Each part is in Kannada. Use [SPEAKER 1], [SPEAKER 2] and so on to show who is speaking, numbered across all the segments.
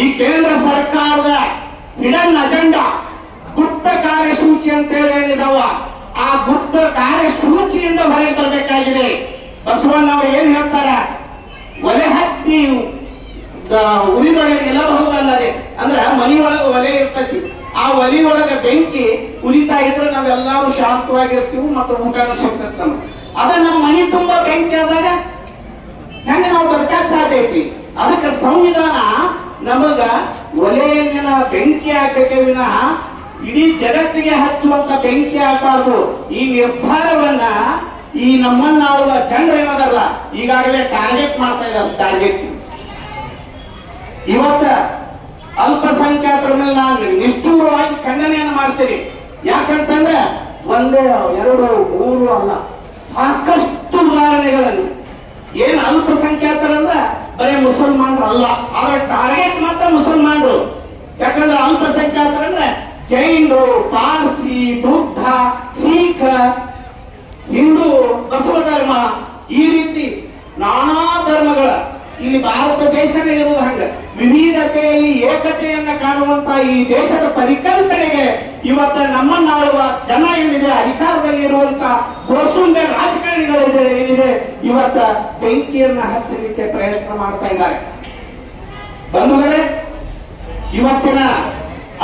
[SPEAKER 1] ಈ ಕೇಂದ್ರ ಸರ್ಕಾರದ ಹಿಡನ್ ಅಜೆಂಡಾ ಗುಪ್ತ ಕಾರ್ಯಸೂಚಿ ಅಂತ ಹೇಳಿ ಏನಿದಾವ, ಆ ಗುಪ್ತ ಕಾರ್ಯಸೂಚಿಯಿಂದ ಹೊರಗೆ ಬರಬೇಕಾಗಿದೆ. ಬಸವಣ್ಣವರು ಏನ್ ಹೇಳ್ತಾರ? ಒಲೆ ಹತ್ತಿ ಉರಿದೊಳೆ ನಿಲ್ಲಬಹುದಲ್ಲದೆ, ಅಂದ್ರ ಮನೆಯೊಳಗೆ ಒಲೆ ಇರ್ತೈತಿ. ಆ ಒಲಿ ಒಳಗೆ ಬೆಂಕಿ ಉರಿತಾ ಇದ್ರೆ ನಾವೆಲ್ಲರೂ ಶಾಂತವಾಗಿರ್ತೀವಿ, ಮತ್ತು ಊಟ ಸಿಗ್ತೈತಿ ಅದ ನಮ್ಮ ಮನಿ ತುಂಬಾ ಬೆಂಕಿ ಆದಾಗ ಹೆಂಗ ನಾವು ಬದುಕಾಕ ಸಾಧ್ಯ ಐತಿ? ಅದಕ್ಕೆ ಸಂವಿಧಾನ ನಮಗ ಒಲೆಯಲ್ಲಿನ ಬೆಂಕಿ ಹಾಕಕ್ಕೆ ವಿನಃ ಇಡೀ ಜಗತ್ತಿಗೆ ಹಚ್ಚುವಂತ ಬೆಂಕಿ ಆಗಬಾರ್ದು ಈ ನಿರ್ಧಾರವನ್ನ ಈ ನಮ್ಮನ್ನ ಆಳುವ ಜನರು ಏನದಲ್ಲ ಈಗಾಗಲೇ ಟಾರ್ಗೆಟ್ ಮಾಡ್ತಾ ಇದ್ದಾರೆ ಟಾರ್ಗೆಟ್ ಇವತ್ತ ಅಲ್ಪಸಂಖ್ಯಾತರ ಮೇಲೆ ನಾನು ನಿಷ್ಠೂರವಾಗಿ ಖಂಡನೆಯನ್ನು ಮಾಡ್ತೀನಿ. ಯಾಕಂತಂದ್ರೆ ಒಂದೇ, ಎರಡು, ಮೂರು ಅಲ್ಲ, ಸಾಕಷ್ಟು ಉದಾಹರಣೆಗಳನ್ನು. ಏನು ಅಲ್ಪಸಂಖ್ಯಾತರಂದ್ರ ಬರೀ ಮುಸಲ್ಮಾನರು ಅಲ್ಲ. ಆದ್ರೆ ಟಾರ್ಗೆಟ್ ಮಾತ್ರ ಮುಸಲ್ಮಾನರು. ಯಾಕಂದ್ರೆ ಅಲ್ಪಸಂಖ್ಯಾತರಂದ್ರೆ ಜೈನರು, ಪಾರ್ಸಿ, ಬುದ್ಧ, ಸಿಖ್, ಹಿಂದೂ, ಬಸವ ಧರ್ಮ ಈ ರೀತಿ ನಾನಾ ಧರ್ಮಗಳ. ಇಲ್ಲಿ ಭಾರತ ದೇಶನೇ ಇರುವುದು ಹಂಗ. ವಿವಿಧತೆಯಲ್ಲಿ ಏಕತೆಯನ್ನ ಕಾಣುವಂತ ಈ ದೇಶದ ಪರಿಕಲ್ಪನೆಗೆ ಇವತ್ತ ನಮ್ಮನ್ನಾಳುವ ಜನ ಏನಿದೆ ಅಧಿಕಾರದಲ್ಲಿ ಇರುವಂತ ಏನಿದೆ ಇವತ್ತ ಬೆಂಕಿಯನ್ನ ಹಚ್ಚಲಿಕ್ಕೆ ಪ್ರಯತ್ನ ಮಾಡ್ತಾ ಇದ್ದಾರೆ. ಬಂಧುಗಳೇ, ಇವತ್ತಿನ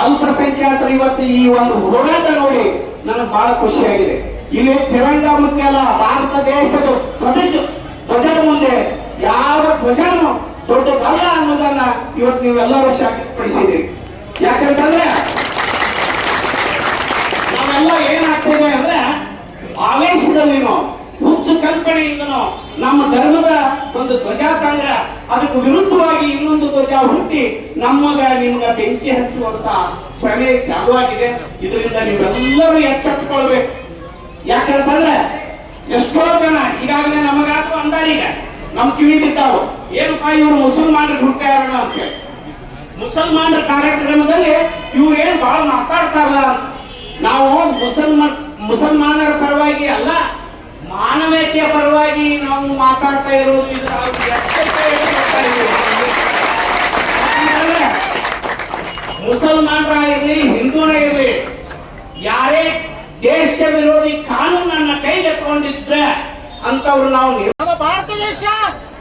[SPEAKER 1] ಅಲ್ಪಸಂಖ್ಯಾತರು ಇವತ್ತು ಈ ಒಂದು ಹೋರಾಟ ನೋಡಿ ನನಗೆ ಬಹಳ ಖುಷಿಯಾಗಿದೆ. ಇಲ್ಲಿ ತಿರಂಗ ಮುಖ್ಯ ಅಲ್ಲ, ಭಾರತ ದೇಶದ ಧ್ವಜ ಧ್ವಜದ ಮುಂದೆ ಯಾವ ಧ್ವಜನು ದೊಡ್ಡದಲ್ಲ ಅನ್ನೋದನ್ನ ಇವತ್ತು ನೀವೆಲ್ಲರೂ ಶಾಖಪಡಿಸಿದ್ರಿ ಯಾಕಂತಂದ್ರೆ ನಮ್ಮ ಧರ್ಮದ ಒಂದು ಧ್ವಜ ತಂದ್ರ ಅದಕ್ಕೆ ವಿರುದ್ಧವಾಗಿ ಇನ್ನೊಂದು ಧ್ವಜ ಹುಟ್ಟಿ ನಮ್ಮಗ ನಿಮ್ಗ ಬೆಂಕಿ ಹಚ್ಚುವಂತ ಪ್ರಮೇಯ ಚಾಲುವಾಗಿದೆ. ಇದರಿಂದ ನೀವೆಲ್ಲರೂ ಎಚ್ಚೆತ್ತುಕೊಳ್ಬೇಕು. ಯಾಕಂತಂದ್ರೆ ಎಷ್ಟೋ ಜನ ಈಗಾಗಲೇ ನಮಗಾದ್ರೂ ಅಂದಾರೀಗ ನಮ್ ಕಿವಿ ಬಿದ್ದಾವು ಏನಪ್ಪಾ ಇವರು ಮುಸಲ್ಮಾನರು ಹುಟ್ಟಾರಣ ಅಂತ ಹೇಳಿ. ಮುಸಲ್ಮಾನರ ಕಾರ್ಯಕ್ರಮದಲ್ಲಿ ಇವ್ರು ಏನ್ ಬಹಳ ಮಾತಾಡ್ತಾರಲ್ಲ ನಾವು ಮುಸಲ್ಮಾನ್ ಮುಸಲ್ಮಾನರ ಪರವಾಗಿ ಅಲ್ಲ ಮಾನವೀಯತೆಯ ಪರವಾಗಿ ನಾವು ಮಾತಾಡ್ತಾ ಇರೋದು ಮುಸಲ್ಮಾನರಾಗಿರ್ಲಿ ಇರಲಿ. ಯಾರೇ ದೇಶ ವಿರೋಧಿ ಕಾನೂನನ್ನ ಕೈಗೆತ್ತಿಕೊಂಡಿದ್ರೆ ಅಂತವ್ರು ನಾವು
[SPEAKER 2] ನಮ್ಮ ಭಾರತ ದೇಶ,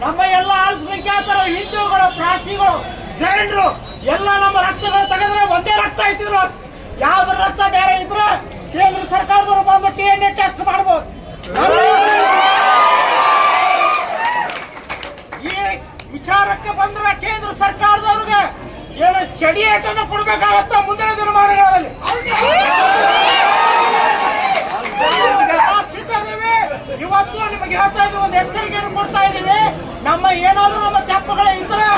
[SPEAKER 2] ನಮ್ಮ ಎಲ್ಲ ಅಲ್ಪಸಂಖ್ಯಾತರು, ಹಿಂದೂಗಳು, ಪ್ರಾಚಿಗಳು, ಜೈನರು, ಎಲ್ಲ ನಮ್ಮ ರಕ್ತಗಳು ತೆಗೆದ್ರೆ ಒಂದೇ ರಕ್ತ ಐತಿದ್ರು. ಯಾವ್ದ್ರ ರಕ್ತ ಬೇರೆ ಇದ್ರೆ ಕೇಂದ್ರ ಸರ್ಕಾರದವರು ಬಂದು ಟಿ ಎನ್ ಎ ಟೆಸ್ಟ್ ಮಾಡ್ಬೋದು. ಈ ವಿಚಾರಕ್ಕೆ ಬಂದ್ರೆ ಕೇಂದ್ರ ಸರ್ಕಾರದವ್ರಿಗೆ ಏನು ಚಡಿ ಏಟನ್ನು ಕೊಡ್ಬೇಕಾಗತ್ತ ಮುಂದಿನ ದಿನಮಾನಗಳಲ್ಲಿ? ಇವತ್ತು ನಿಮಗೆ ಹೇಳ್ತಾ ಇದ್ದೀವಿ, ಒಂದು ಎಚ್ಚರಿಕೆಯನ್ನು ಕೊಡ್ತಾ ಇದ್ದೀವಿ. ನಮ್ಮ ಏನಾದರೂ ನಮ್ಮ ತಪ್ಪುಗಳೇ ಇದ್ರೆ,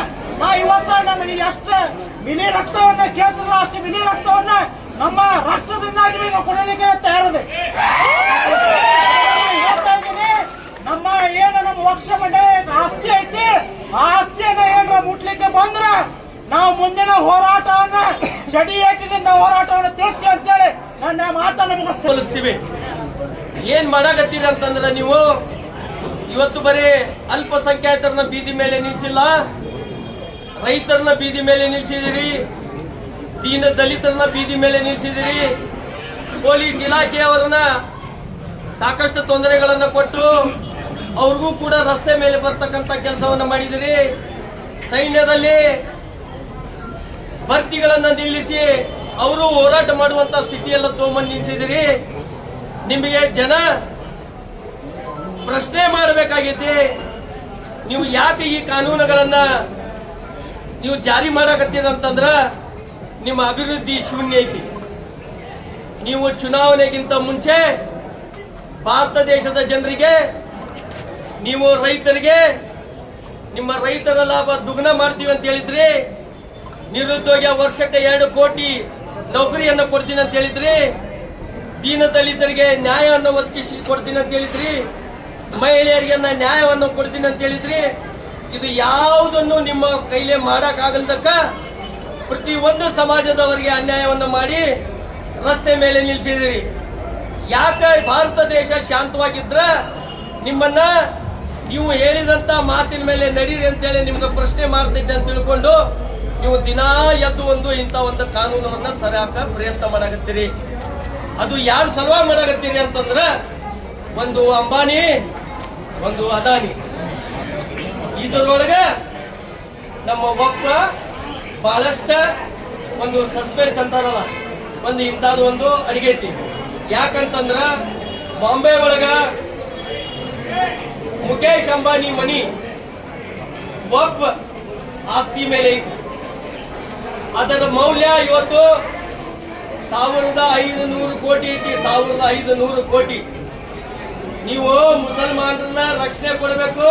[SPEAKER 2] ನಾ ಇವತ್ತು ನನಗೆ ಎಷ್ಟು ಮಿನಿ ರಕ್ತವನ್ನ, ಕೇಂದ್ರದ ಅಷ್ಟು ಮಿನಿ ರಕ್ತವನ್ನ ನಮ್ಮ ರಕ್ತದಿಂದ ನಿಮಗೆ ಕೊಡಲಿಕ್ಕೆ ತಯಾರಿದೆ ಹೇಳ್ತಾ ಇದ್ದೀನಿ ನಮ್ಮ ಏನು ನಮ್ಮ ವಕ್ಷ ಮಂಡಳಿ ಆಸ್ತಿ ಐತಿ ಆ ಆಸ್ತಿಯನ್ನ ಏನಾರ ಮುಟ್ಲಿಕ್ಕೆ ಬಂದ್ರೆ ನಾವು ಮುಂದಿನ ಹೋರಾಟವನ್ನ ಚಡಿ ಏಟಿನಿಂದ ಹೋರಾಟವನ್ನು ತಿಳಿಸ್ತೀವಿ ಅಂತೇಳಿ ನನ್ನ ಮಾತನ್ನು ಮುಗಿಸ್ತೀನಿ.
[SPEAKER 3] ಹೋಲಿಸ್ತೀವಿ. ಏನ್ ಮಾಡಾಕತ್ತೀರಿ ಅಂತಂದ್ರೆ ನೀವು? ಇವತ್ತು ಬರೀ ಅಲ್ಪಸಂಖ್ಯಾತರನ್ನ ಬೀದಿ ಮೇಲೆ ನಿಲ್ಸಿಲ್ಲ. ರೈತರನ್ನ ಬೀದಿ ಮೇಲೆ ನಿಲ್ಸಿದಿರಿ ದೀನ ದಲಿತರನ್ನ ಬೀದಿ ಮೇಲೆ ನಿಲ್ಸಿದಿರಿ ಪೊಲೀಸ್ ಇಲಾಖೆಯವರನ್ನ ಸಾಕಷ್ಟು ತೊಂದರೆಗಳನ್ನ ಕೊಟ್ಟು ಅವ್ರಿಗೂ ಕೂಡ ರಸ್ತೆ ಮೇಲೆ ಬರ್ತಕ್ಕಂಥ ಕೆಲಸವನ್ನ ಮಾಡಿದಿರಿ ಸೈನ್ಯದಲ್ಲಿ ಭರ್ತಿಗಳನ್ನ ನಿಲ್ಲಿಸಿ ಅವರು ಹೋರಾಟ ಮಾಡುವಂತ ಸ್ಥಿತಿಯೆಲ್ಲ ತಗೊಂಬಂದು ನಿಲ್ಸಿದಿರಿ. ನಿಮಗೆ ಜನ ಪ್ರಶ್ನೆ ಮಾಡಬೇಕಾಗೈತಿ ನೀವು ಯಾಕೆ ಈ ಕಾನೂನುಗಳನ್ನ ನೀವು ಜಾರಿ ಮಾಡಕತ್ತೀರಂತಂದ್ರ ನಿಮ್ಮ ಅಭಿವೃದ್ಧಿ ಶೂನ್ಯ ಐತಿ. ನೀವು ಚುನಾವಣೆಗಿಂತ ಮುಂಚೆ ಭಾರತ ದೇಶದ ಜನರಿಗೆ, ನೀವು ರೈತರಿಗೆ, ನಿಮ್ಮ ರೈತರ ಲಾಭ ದುಗ್ನ ಮಾಡ್ತೀವಿ ಅಂತ ಹೇಳಿದ್ರಿ. ನಿರುದ್ಯೋಗ ವರ್ಷಕ್ಕೆ ಎರಡು ಕೋಟಿ ನೌಕರಿಯನ್ನು ಕೊಡ್ತೀನಿ ಅಂತ ಹೇಳಿದ್ರಿ? ದೀನ ದಲಿತರಿಗೆ ನ್ಯಾಯವನ್ನು ಒದಗಿಸಿ ಕೊಡ್ತೀನಿ ಅಂತ ಹೇಳಿದ್ರಿ? ಮಹಿಳೆಯರಿಗೆ ನ್ಯಾಯವನ್ನು ಕೊಡ್ತೀನಿ ಅಂತ ಹೇಳಿದ್ರಿ? ಇದು ಯಾವುದನ್ನು ನಿಮ್ಮ ಕೈಲೇ ಮಾಡೋಕ್ಕಾಗಲ್ದಕ್ಕ ಪ್ರತಿ ಒಂದು ಸಮಾಜದವರಿಗೆ ಅನ್ಯಾಯವನ್ನು ಮಾಡಿ ರಸ್ತೆ ಮೇಲೆ ನಿಲ್ಲಿಸಿದಿರಿ. ಯಾಕೆ ಭಾರತ ದೇಶ ಶಾಂತವಾಗಿದ್ರ? ನಿಮ್ಮನ್ನ ನೀವು ಹೇಳಿದಂತ ಮಾತಿನ ಮೇಲೆ ನಡೀರಿ ಅಂತೇಳಿ ನಿಮ್ಗೆ ಪ್ರಶ್ನೆ ಮಾಡ್ತಿದ್ದೆ ಅಂತ ತಿಳ್ಕೊಂಡು ನೀವು ದಿನಾ ಎದ್ದು ಒಂದು ಇಂಥ ಒಂದು ಕಾನೂನನ್ನ ತರಾಕ ಪ್ರಯತ್ನ ಮಾಡಾಕತ್ತೀರಿ. ಅದು ಯಾರು ಸಲುವಾಗಿ ಮಾಡಾಕತ್ತೀರಿ ಅಂತಂದ್ರೆ ಒಂದು ಅಂಬಾನಿ, ಒಂದು ಅದಾನಿ. ಇದರೊಳಗೆ ನಮ್ಮ ಒಪ್ಪ ಬಹಳಷ್ಟ ಒಂದು ಸಸ್ಪೆನ್ಸ್ ಅಂತಾರಲ್ಲ, ಒಂದು ಇಂಥದ್ದು ಒಂದು ಅಡಿಗೆ ಐತಿ. ಯಾಕಂತಂದ್ರ ಬಾಂಬೆ ಒಳಗ ಮುಖೇಶ್ ಅಂಬಾನಿ ಮನಿ ಒಪ್ಪ ಆಸ್ತಿ ಮೇಲೆ ಐತಿ. ಅದರ ಮೌಲ್ಯ ಇವತ್ತು ಸಾವಿರದ ಐದು ನೂರು ಕೋಟಿ ಐತಿ, ಸಾವಿರದ ಐದು ನೂರು ಕೋಟಿ. ನೀವು ಮುಸಲ್ಮಾನರನ್ನ ರಕ್ಷಣೆ ಕೊಡಬೇಕು.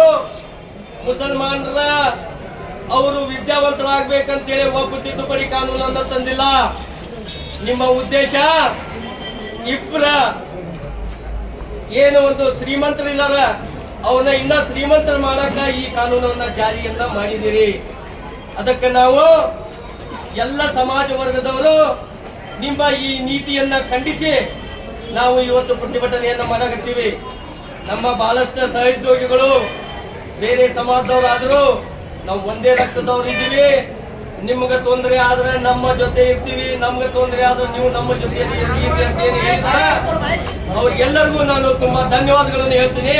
[SPEAKER 3] ಮುಸಲ್ಮಾನರ ಅವರು ವಿದ್ಯಾವಂತರಾಗಬೇಕಂತೇಳಿ ಒಬ್ಬ ತಿದ್ದುಪಡಿ ಕಾನೂನನ್ನು ತಂದಿಲ್ಲ. ನಿಮ್ಮ ಉದ್ದೇಶ ಇಬ್ಬರ ಏನು ಒಂದು ಶ್ರೀಮಂತರಿದ್ದಾರ ಅವನ್ನ ಇನ್ನ ಶ್ರೀಮಂತರ ಮಾಡಕ ಈ ಕಾನೂನನ್ನ ಜಾರಿಯನ್ನ ಮಾಡಿದಿರಿ ಅದಕ್ಕೆ ನಾವು ಎಲ್ಲ ಸಮಾಜ ವರ್ಗದವರು ನಿಮ್ಮ ಈ ನೀತಿಯನ್ನ ಖಂಡಿಸಿ ನಾವು ಇವತ್ತು ಪ್ರತಿಭಟನೆಯನ್ನ ಮಾಡಕತ್ತೀವಿ. ನಮ್ಮ ಬಹಳಷ್ಟು ಸಹೋದ್ಯೋಗಿಗಳು, ಬೇರೆ ಸಮಾಜದವರಾದರೂ ನಾವು ಒಂದೇ ರಕ್ತದವ್ರು ಇದ್ದೀವಿ. ನಿಮ್ಗೆ ತೊಂದರೆ ಆದ್ರೆ ನಮ್ಮ ಜೊತೆ ಇರ್ತೀವಿ, ನಮ್ಗೆ ತೊಂದರೆ ಆದ್ರೆ ನೀವು ನಮ್ಮ ಜೊತೆ ಇರ್ತೀವಿ ಅಂತ ಏನು ಹೇಳ್ತಾರ. ಅವ್ರಿಗೆಲ್ಲರಿಗೂ ನಾನು ತುಂಬಾ ಧನ್ಯವಾದಗಳನ್ನು ಹೇಳ್ತೀನಿ.